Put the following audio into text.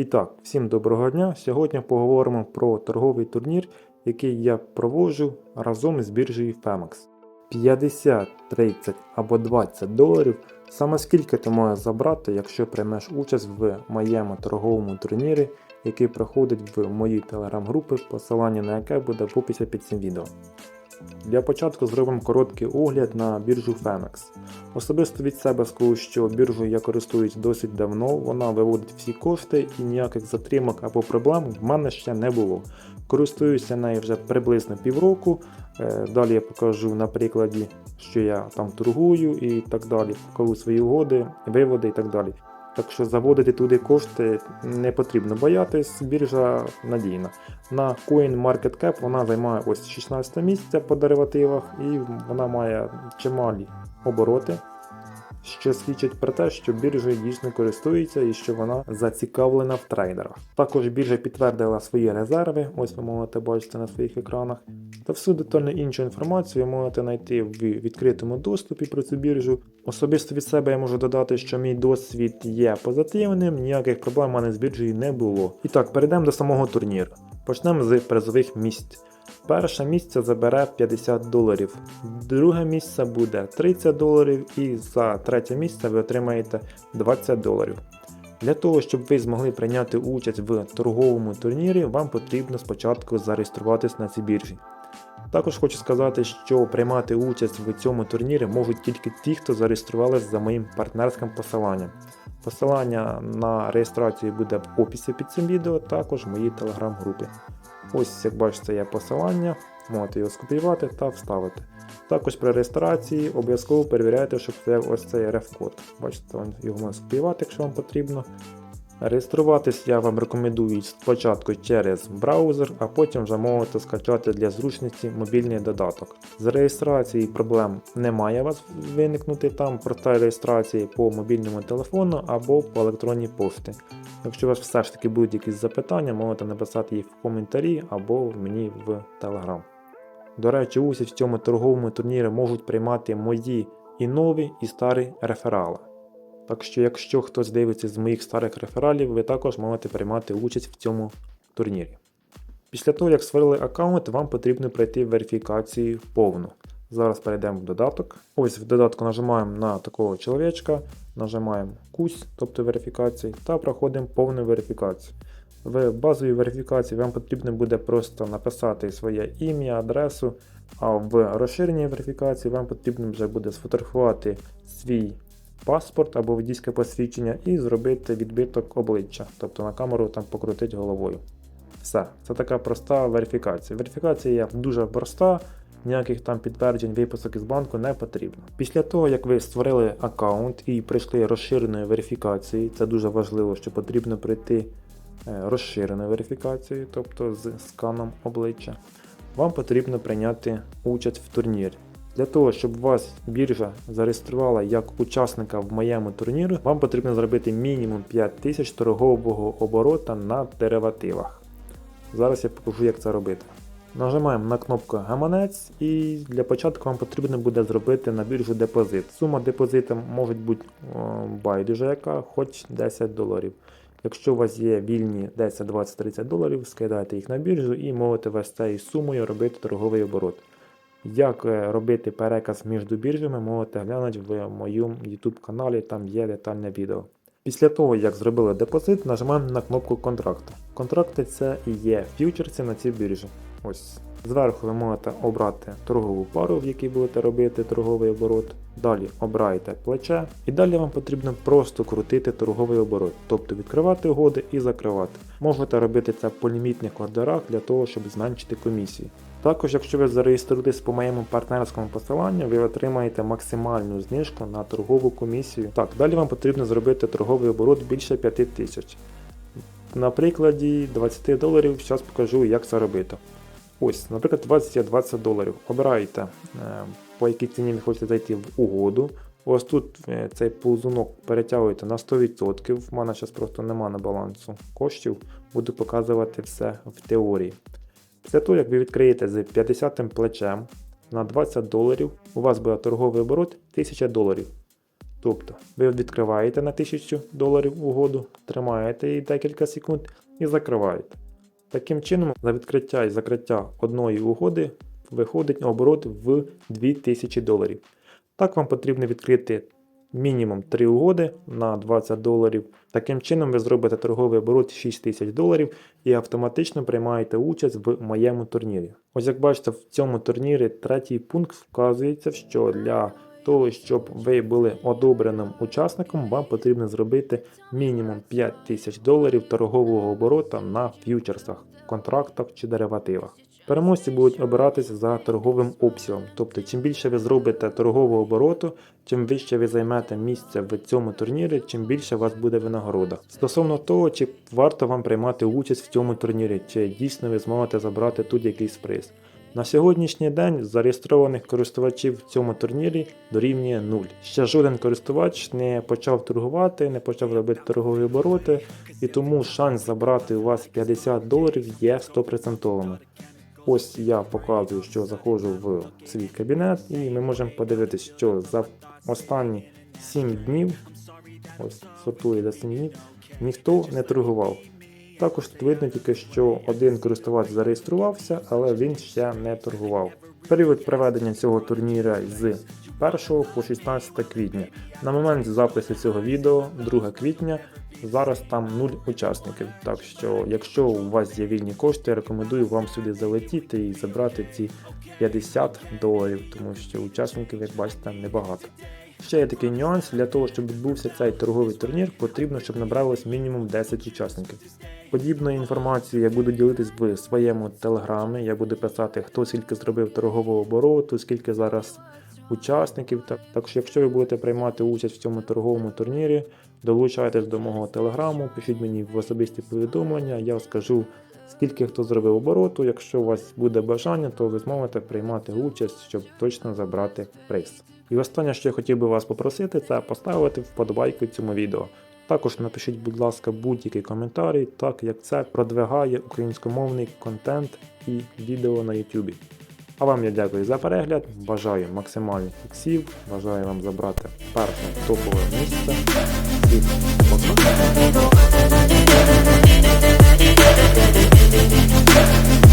І так, всім доброго дня. Сьогодні поговоримо про торговий турнір, який я проводжу разом з біржею Femex. 50, 30 або 20 доларів саме скільки ти можеш забрати, якщо приймеш участь в моєму торговому турнірі, який проходить в моїй телеграм-групі, посилання на яке буде в описі під цим відео. Для початку зробимо короткий огляд на біржу Femex. Особисто від себе скажу, що біржею я користуюсь досить давно, вона виводить всі кошти і ніяких затримок або проблем в мене ще не було. Користуюся нею вже приблизно півроку. Е, Далі я покажу на прикладі, що я там торгую і так далі. Покажу свої угоди, виводи і так далі. Так що заводити туди кошти не потрібно боятись, біржа надійна. На CoinMarketCap вона займає ось 16 місце по деривативах і вона має чималі обороти, що свідчить про те, що біржа дійсно користується і що вона зацікавлена в трейдерах. Також біржа підтвердила свої резерви, ось ви можете бачити на своїх екранах. Та всю детальну іншу інформацію ви можете знайти в відкритому доступі про цю біржу. Особисто від себе я можу додати, що мій досвід є позитивним, ніяких проблем у мене з біржею не було. І так, перейдемо до самого турніру. Почнемо з призових місць. Перше місце забере 50 доларів, друге місце буде 30 доларів і за третє місце ви отримаєте 20 доларів. Для того, щоб ви змогли прийняти участь в торговому турнірі, вам потрібно спочатку зареєструватись на цій біржі. Також хочу сказати, що приймати участь в цьому турнірі можуть тільки ті, хто зареєструвалися за моїм партнерським посиланням. Посилання на реєстрацію буде в описі під цим відео, також в моїй телеграм-групі. Ось, як бачите, є посилання, можете його скопіювати та вставити. Також при реєстрації обов'язково перевіряйте, щоб це ось цей RF-код. Бачите, його можна скопіювати, якщо вам потрібно. Реєструватись я вам рекомендую спочатку через браузер, а потім вже можете скачати для зручності мобільний додаток. З реєстрацією проблем не має вас виникнути там проста реєстрація по мобільному телефону або по електронній пошті. Якщо у вас все ж таки будуть якісь запитання, можете написати їх в коментарі або мені в Telegram. До речі, участь в цьому торговому турнірі можуть приймати мої і нові, і старі реферали. Так що, якщо хтось дивиться з моїх старих рефералів, ви також можете приймати участь в цьому турнірі. Після того, як створили аккаунт, вам потрібно пройти верифікацію повну. Зараз перейдемо в додаток. Ось в додатку нажимаємо на такого чоловічка, нажимаємо кусь, тобто верифікації, та проходимо повну верифікацію. В базовій верифікації вам потрібно буде просто написати своє ім'я, адресу, а в розширеній верифікації вам потрібно вже буде сфотографувати свій паспорт або водійське посвідчення і зробити відбиток обличчя, тобто на камеру там покрутити головою. Все, це така проста верифікація. Верифікація дуже проста, ніяких там підтверджень, виписок із банку не потрібно. Після того, як ви створили аккаунт і прийшли розширеної верифікації, це дуже важливо, що потрібно пройти е, розширену верифікацію, тобто з сканом обличчя, вам потрібно прийняти участь в турнірі. Для того, щоб вас біржа зареєструвала як учасника в моєму турніру, вам потрібно зробити мінімум 5000 торгового оборота на деривативах. Зараз я покажу, як це робити. Нажимаємо на кнопку Гаманець і для початку вам потрібно буде зробити на біржу депозит. Сума депозиту може бути байдуже яка, хоч 10 доларів. Якщо у вас є вільні 10, 20, 30 доларів, скидайте їх на біржу і можете весь цією сумою робити торговий оборот. Як е, робити переказ між біржами, можете глянути в моєму YouTube каналі, там є детальне відео. Після того, як зробили депозит, нажимаємо на кнопку контракти. Контракти це і є фьючерси на цій біржі. Ось. Зверху ви можете обрати торгову пару, в якій будете робити торговий оборот. Далі обираєте плече, і далі вам потрібно просто крутити торговий оборот, тобто відкривати угоди і закривати. Можете робити це по лімітних ордерах для того, щоб зменшити комісії. Також, якщо ви зареєструєтесь по моєму партнерському посиланню, ви отримаєте максимальну знижку на торгову комісію. Так, далі вам потрібно зробити торговий оборот більше 5000. На прикладі 20 доларів, зараз покажу, як це робити. Ось, наприклад, у вас є 20 доларів. Обираєте, е, по якій ціні ви хочете зайти в угоду. Ось тут е, цей ползунок перетягуєте на 100%. В мене зараз просто немає на балансу коштів. Буду показувати все в теорії. Після того, як ви відкриєте з 50 плечем на 20 доларів, у вас буде торговий оборот 1000 доларів. Тобто ви відкриваєте на 1000 доларів угоду, тримаєте її декілька секунд і закриваєте. Таким чином, за відкриття і закриття одної угоди виходить оборот в 2000 доларів. Так вам потрібно відкрити мінімум 3 угоди на 20 доларів. Таким чином ви зробите торговий оборот 6000 доларів і автоматично приймаєте участь в моєму турнірі. Ось як бачите, в цьому турнірі третій пункт вказується, що для того, щоб ви були одобреним учасником, вам потрібно зробити мінімум 5000 доларів торгового оборота на ф'ючерсах, контрактах чи деривативах. Переможці будуть обиратися за торговим обсягом, тобто чим більше ви зробите торгового обороту, чим вище ви займете місце в цьому турнірі, чим більше у вас буде винагорода. Стосовно того, чи варто вам приймати участь в цьому турнірі, чи дійсно ви зможете забрати тут якийсь приз. На сьогоднішній день зареєстрованих користувачів в цьому турнірі дорівнює 0. Ще жоден користувач не почав торгувати, не почав робити торгові обороти, і тому шанс забрати у вас 50 доларів є 100%. Ось я показую, що заходжу в свій кабінет, і ми можемо подивитися, що за останні 7 днів, ось сортує за 7 днів, ніхто не торгував. Також тут видно тільки, що один користувач зареєструвався, але він ще не торгував. Період проведення цього турніра з 1 по 16 квітня. На момент запису цього відео, 2 квітня, зараз там 0 учасників. Так що, якщо у вас є вільні кошти, рекомендую вам сюди залетіти і забрати ці 50 доларів, тому що учасників, як бачите, небагато. Ще є такий нюанс, для того, щоб відбувся цей торговий турнір, потрібно, щоб набралось мінімум 10 учасників. Подібною інформацією я буду ділитись в своєму телеграмі, я буду писати, хто скільки зробив торгового обороту, скільки зараз учасників. Так, так що, якщо ви будете приймати участь в цьому торговому турнірі, долучайтесь до мого телеграму, пишіть мені в особисті повідомлення, я скажу, скільки хто зробив обороту. Якщо у вас буде бажання, то ви зможете приймати участь, щоб точно забрати приз. І останнє, що я хотів би вас попросити, це поставити вподобайку цьому відео. Також напишіть, будь ласка, будь-який коментарій, так як це продвигає українськомовний контент і відео на YouTube. А вам я дякую за перегляд, бажаю максимальних фіксів, бажаю вам забрати перше топове місце. Всім пока! Thank you.